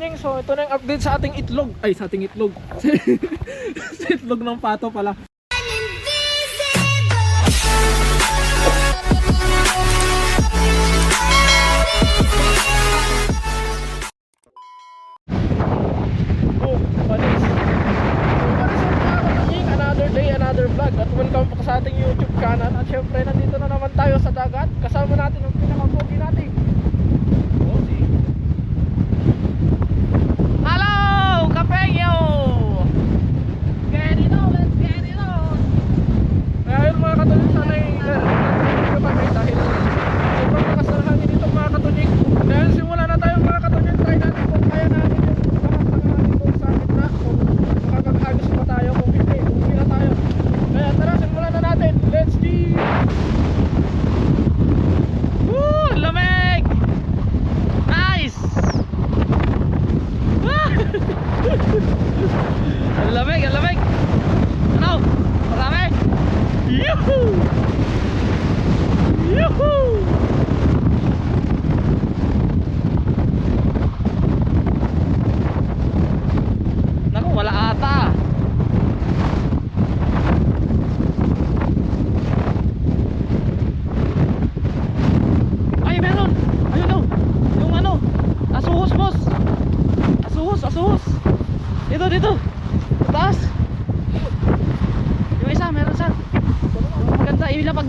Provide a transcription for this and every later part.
morning. So ito na yung update sa ating itlog. Ay, sa ating itlog. sa itlog ng pato pala. Oh, welcome po sa ating YouTube channel at syempre nandito na naman tayo sa dagat kasama natin ang pinakapogi nating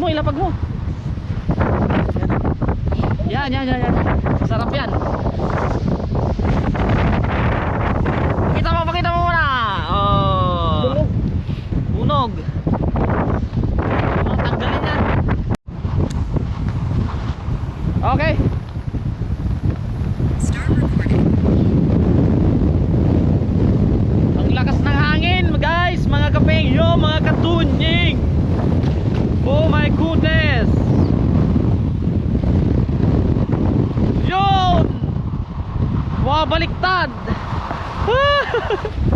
mo, ilapag mo. Yan, yan, yan, yan. Sarap yan. Pakita mo, pakita mo muna. Oh. Bunog. Bunog. Oh, tanggalin yan. Okay. baliktad.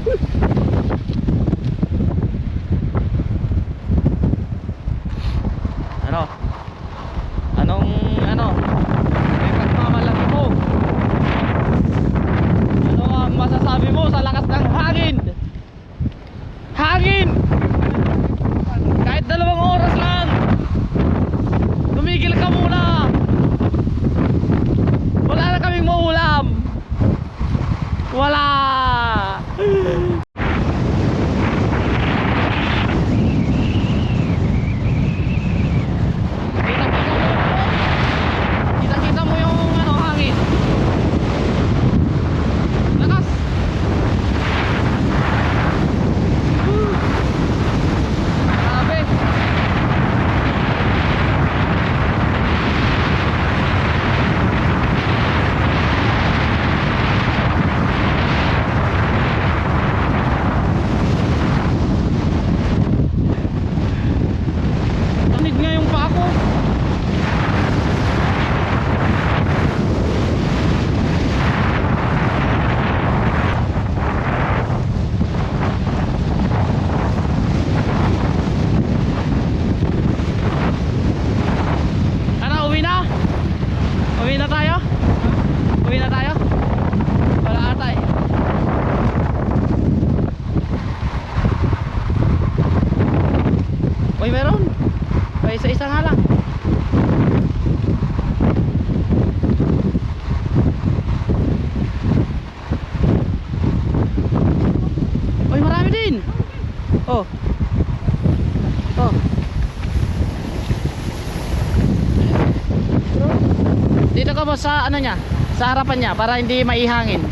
mo sa ano niya, sa harapan niya para hindi maihangin.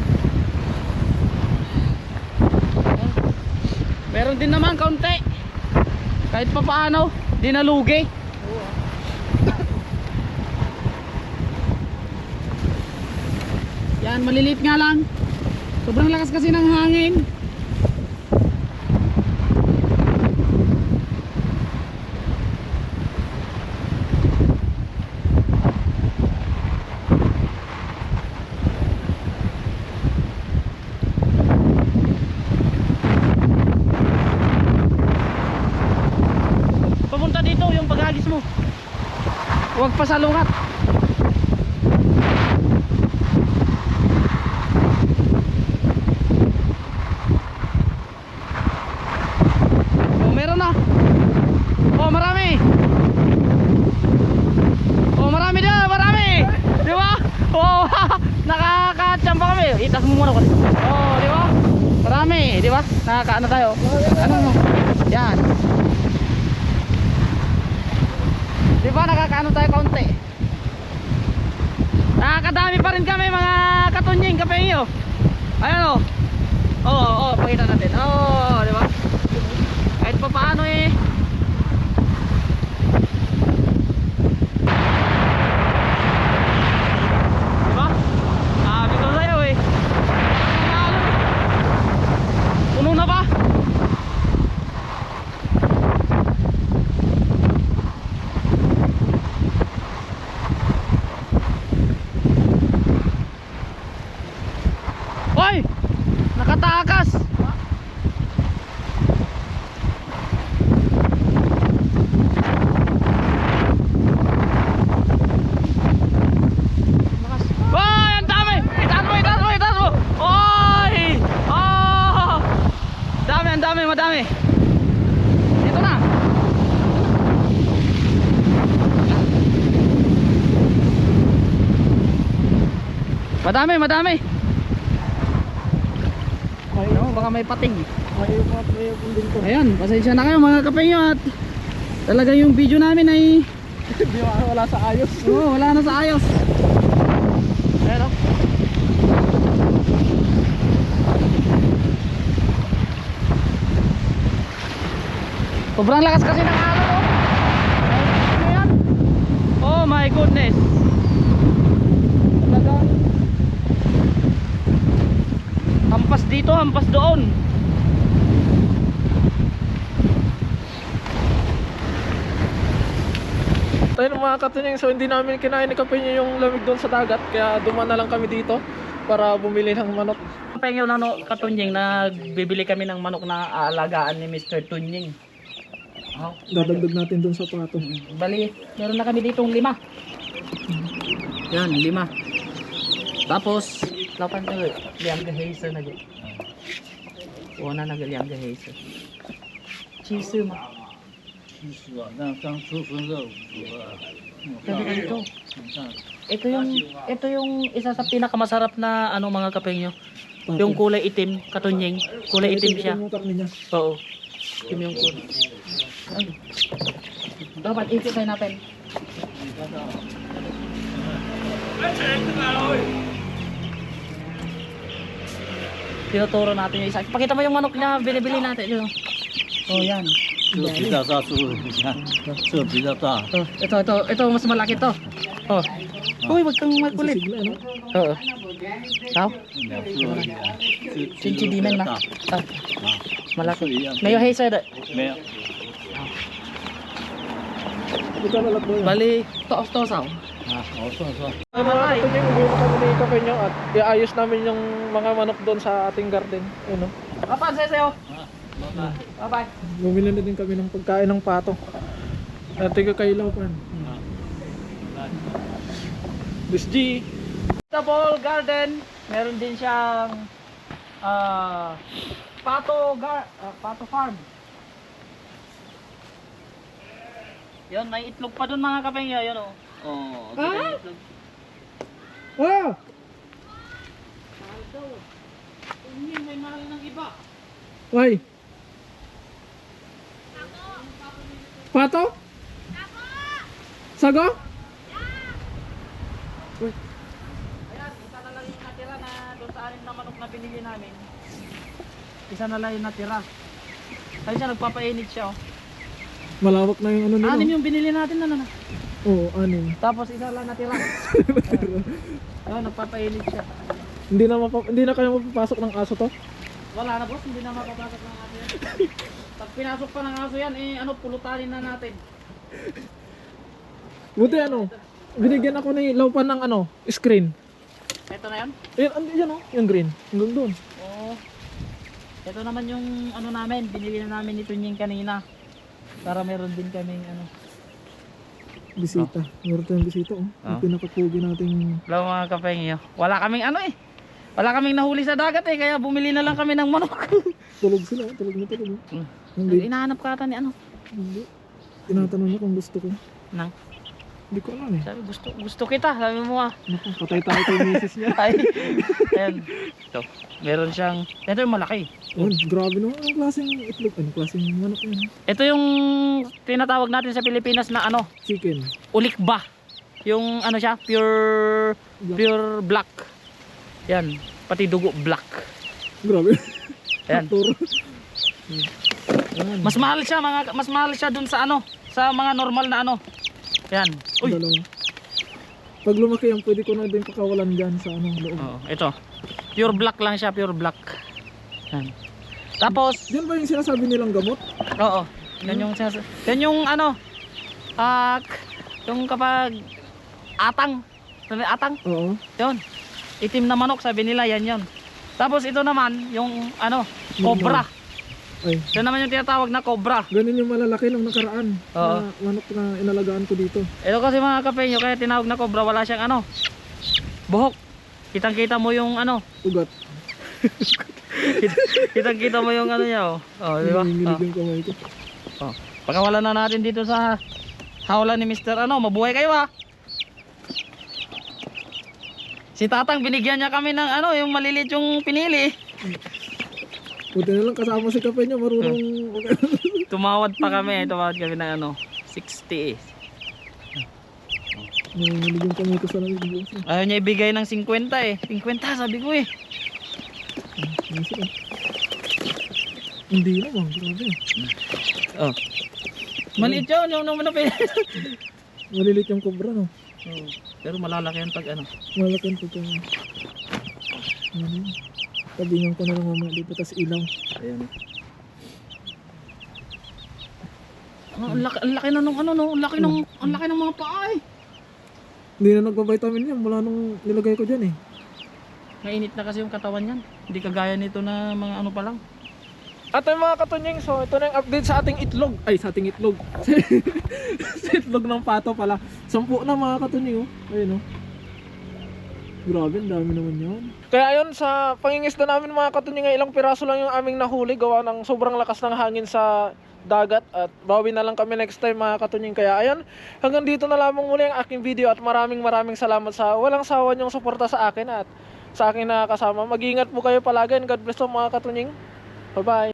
Meron din naman kaunti. Kahit pa paano, di nalugi. Yan, malilit nga lang. Sobrang lakas kasi ng hangin. pa sa lungat oh meron na. Oh marami. Oh marami na marami. Di ba? Oh nakakatsampa kami. Itas mo muna ko. Oh di ba? Marami di ba? Nakakaano tayo? Ano mo? Yan. Nakakaano tayo kaunti? Nakakadami pa rin kami mga katunying kapengyo. Ayan o. Oo, oh, oo, oh, pakita natin. Oo, oh, di ba? Kahit pa paano eh. Di ba? Sabi ko sa'yo eh. Ano? Puno na ba? Hoy! Nakatakas! Hoy! Ang dami! Itaas mo! Itaas mo! Itaas mo! Hoy! Oh! Dami! Ang dami! Madami! Dito na! Madami! Madami! Ano, baka may pating. Ayan, pasensya na kayo mga kapengyo at talaga yung video namin ay wala sa ayos. Oo, wala na sa ayos. Sobrang lakas kasi ng alon o. Ano yan? Oh my goodness. Talaga. Hampas dito, hampas doon. Tayo ng mga katunying, so hindi namin kinain ni Kapenya yung lamig doon sa dagat. Kaya duman na lang kami dito para bumili ng manok. Pengyo na no, katunying, nagbibili kami ng manok na aalagaan ni Mr. Tunying. Oh. Dadagdag natin dun sa pato. Mm, mm. Bali, meron na kami ditong lima. Yan, lima. Tapos, lapan na eh, liang gahaser na dyan. Una na liang gahaser. Cheese mo. Cheese mo. Na, kang susun daw. Sabi ito. Ito yung, ito yung isa sa pinakamasarap na ano mga kape nyo. Yung kulay itim, katunyeng. Kulay itim siya. Oo. Itim yung kulay. Dapat ikot tayo natin. Tinuturo natin yung isa. Pakita mo yung manok na binibili natin. Yun. Oh, yan. Subidata, subidata. Oh, ito, ito, ito, mas malaki to. Oh. Uy, wag kang magkulit. Oo. Tao? Chinchidinan na. Ah. ah. Malaki. Mayo, hey, sir. Mayo. Bali, toos-toos ako. Ah, oso-oso. Ay, dito kami nyo at iayos namin yung mga manok doon sa ating garden. Ano? Oh. Kapan sa sayo? Bye-bye. Bumili na din kami ng pagkain ng pato. At tiga kailaw pa. This G. Vegetable garden. Meron din siyang uh, pato, gar uh, pato farm. Yun, may itlog pa dun mga kapengyo, yun oh. Oh, okay, Ah? may itlog. Ah! Hindi, may mahal ng iba. Why? Pato? Sago? Ayan, isa na lang yung natira na doon sa anim na manok na binili namin. Isa na lang yung natira. Kaya siya nagpapainit siya oh. Malawak na yung ano nila. Anim yung binili natin na na. Oo, anim. Tapos isa lang natira. Ayun, nagpapainit siya. Hindi na mapa- hindi na kayo mapapasok ng aso to. Wala na boss, hindi na mapapasok ng aso yan. Pag pinasok pa ng aso yan, eh ano, pulutanin na natin. Buti ano, binigyan ako ni Laupan ng ano, screen. Ito na yan. Andi yan oh, yung green. Hanggang doon. Oo. Ito naman yung ano namin, binili na namin ito yung kanina. Para meron din kaming ano. Bisita. Meron tayong bisita oh. Yung Oh. pinakapugi nating Hello mga kapengyo. Wala kaming ano eh. Wala kaming nahuli sa dagat eh, kaya bumili na lang kami ng manok. tulog sila. oh. Tulog na tulog. oh. Hmm. Hindi. Inahanap ka ata ni ano. Hindi. Tinatanong niya kung gusto ko. Nang. Hindi ko alam eh. Sabi, gusto, gusto kita. Sabi mo ah. Naku, patay tayo kay misis niya. Ay, ayan. Ito, meron siyang, ito yung malaki. Oh, grabe naman. Anong klaseng itlog? Anong klaseng manok yan? Ito yung tinatawag natin sa Pilipinas na ano, Chicken. ulikba. Yung ano siya, pure, Black. pure black. Yan, pati dugo black. Grabe. Ayan. Mas mahal siya, mga, mas mahal siya dun sa ano, sa mga normal na ano. Yan. Uy. Dalawa. Pag lumaki yan, pwede ko na din pakawalan dyan sa ano, loob. Oo, ito. Pure black lang siya, pure black. Yan. Tapos, Yan ba yung sinasabi nilang gamot? Oo. Yan yung sinas- yan yung ano ah yung kapag atang, atang, Oo. yun. Itim na manok sabi nila yan yon. Tapos ito naman yung ano, cobra. Ay, Yan naman yung tinatawag na cobra. ganun yung malalaki nung nakaraan. Oo. Na manok na inalagaan ko dito. Ito kasi mga kapenyo kaya tinawag na cobra wala siyang ano. Buhok. Kitang-kita mo yung ano, Ugat. kitang-kita mo yung ano niya oh. Oh, di ba? Oh. Oh. Pagkawalan na natin dito sa hawla ni Mr. Ano, mabuhay kayo ha. Si Tatang binigyan niya kami ng ano, yung malilit yung pinili. Buti na lang kasama si kape niya, marunong... Tumawad pa kami, tumawad kami ng ano, 60 eh. Nanginginig yung kamay ko sa lamig. Ayaw niya ibigay ng 50 eh. 50 sabi ko eh. Hindi naman, grabe. Oh. Maliit yun, yung naman na Malilit yung cobra, no? Pero malalaki yan pag ano. Malaki yung pagka... Ano yun? Tabingan ko na lang mamaya dito, tas ilaw. Ayan. Oh, ang laki, ang laki na nung ano no, ang laki ng ang laki ng mga paa eh. Hindi na nagpa-vitamin yan, mula nung nilagay ko dyan eh. Mainit na kasi yung katawan niyan. Hindi kagaya nito na mga ano pa lang. At yung mga katunyeng, so ito na yung update sa ating itlog. Ay, sa ating itlog. sa itlog ng pato pala. Sampu na mga katunyeng, oh. Ayun, oh. Grabe, ang dami naman yan. Kaya ayun, sa pangingisda namin mga katunyeng, ay ilang piraso lang yung aming nahuli. Gawa ng sobrang lakas ng hangin sa dagat. At bawi na lang kami next time mga katunyeng. Kaya ayun, hanggang dito na lamang muli ang aking video. At maraming maraming salamat sa walang sawa niyong suporta sa akin at sa akin na kasama. Mag-ingat po kayo palagi and God bless po mga katunyeng. Bye-bye. Alright.